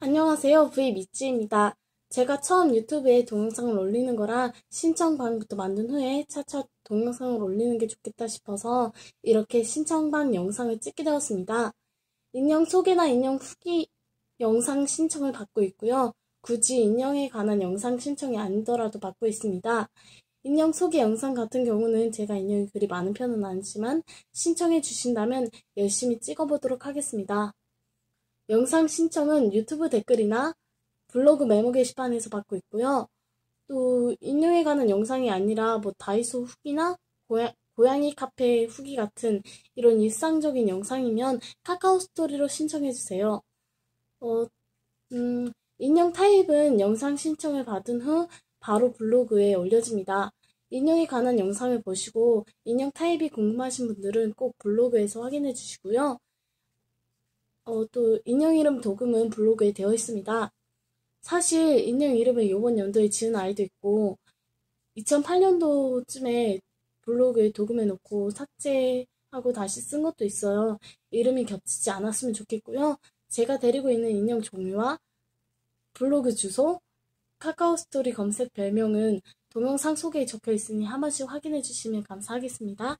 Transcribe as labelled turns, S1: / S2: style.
S1: 안녕하세요. V 미찌입니다. 제가 처음 유튜브에 동영상을 올리는 거라 신청방부터 만든 후에 차차 동영상을 올리는 게 좋겠다 싶어서 이렇게 신청방 영상을 찍게 되었습니다. 인형 소개나 인형 후기 영상 신청을 받고 있고요. 굳이 인형에 관한 영상 신청이 아니더라도 받고 있습니다. 인형 소개 영상 같은 경우는 제가 인형이 그리 많은 편은 아니지만 신청해 주신다면 열심히 찍어보도록 하겠습니다. 영상 신청은 유튜브 댓글이나 블로그 메모 게시판에서 받고 있고요. 또 인형에 관한 영상이 아니라 뭐 다이소 후기나 고양, 고양이 카페 후기 같은 이런 일상적인 영상이면 카카오 스토리로 신청해 주세요. 어, 음, 인형 타입은 영상 신청을 받은 후 바로 블로그에 올려집니다. 인형에 관한 영상을 보시고 인형 타입이 궁금하신 분들은 꼭 블로그에서 확인해 주시고요. 어, 또 인형 이름 도금은 블로그에 되어 있습니다. 사실 인형 이름을 이번 연도에 지은 아이도 있고 2008년도쯤에 블로그에 도금해 놓고 삭제하고 다시 쓴 것도 있어요. 이름이 겹치지 않았으면 좋겠고요. 제가 데리고 있는 인형 종류와 블로그 주소, 카카오 스토리 검색 별명은 동영상 소개에 적혀 있으니 한 번씩 확인해 주시면 감사하겠습니다.